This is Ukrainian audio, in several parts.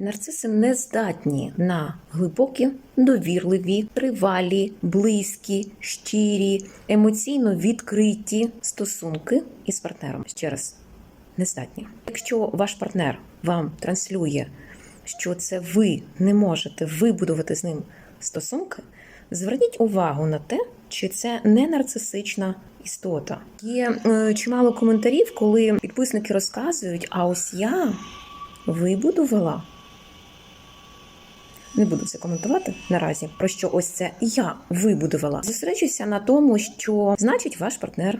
Нарциси не здатні на глибокі, довірливі, тривалі, близькі, щирі, емоційно відкриті стосунки із партнером. Ще раз, не здатні. Якщо ваш партнер вам транслює, що це ви не можете вибудувати з ним стосунки, зверніть увагу на те, чи це не нарцисична істота. Є е, чимало коментарів, коли підписники розказують: а ось я вибудувала. Не буду це коментувати наразі. Про що ось це я вибудувала. Зосереджуйся на тому, що значить ваш партнер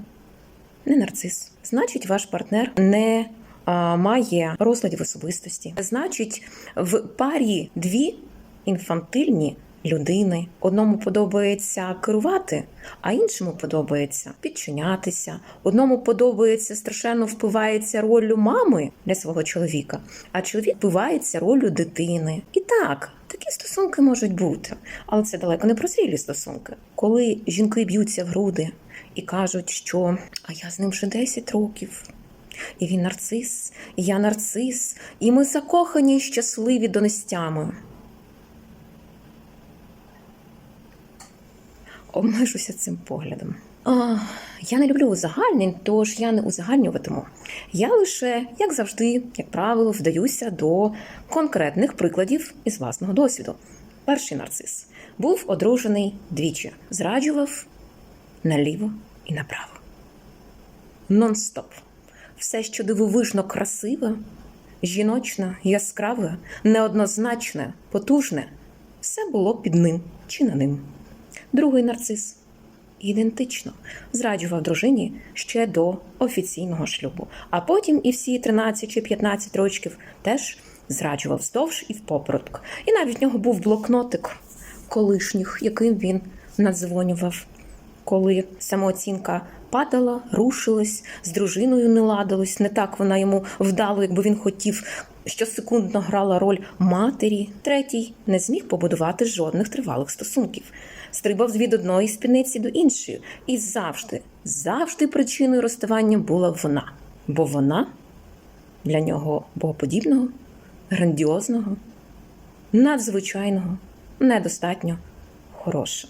не нарцис, значить, ваш партнер не а, має розладів особистості. Значить, в парі дві інфантильні людини. Одному подобається керувати, а іншому подобається підчинятися. Одному подобається страшенно впивається роллю мами для свого чоловіка, а чоловік впивається роллю дитини. І так, такі стосунки можуть бути, але це далеко не прозрілі стосунки. Коли жінки б'ються в груди і кажуть, що а я з ним вже 10 років. І він нарцис, і я нарцис, і ми закохані і щасливі донестями. Обмежуся цим поглядом. А, я не люблю узагальнень, тож я не узагальнюватиму. Я лише, як завжди, як правило, вдаюся до конкретних прикладів із власного досвіду. Перший нарцис був одружений двічі, зраджував наліво і направо. Нон-стоп. Все, що дивовижно красиве, жіночне, яскраве, неоднозначне, потужне, все було під ним чи на ним. Другий нарцис ідентично зраджував дружині ще до офіційного шлюбу, а потім і всі 13 чи 15 років теж зраджував вздовж і впоперек. І навіть в нього був блокнотик колишніх, яким він надзвонював коли самооцінка падала, рушилась, з дружиною не ладилась, не так вона йому вдало, якби він хотів. Щосекундно грала роль матері, третій не зміг побудувати жодних тривалих стосунків. Стрибав від одної спідниці до іншої, і завжди, завжди причиною розставання була вона, бо вона для нього богоподібного, грандіозного, надзвичайного, недостатньо хороша.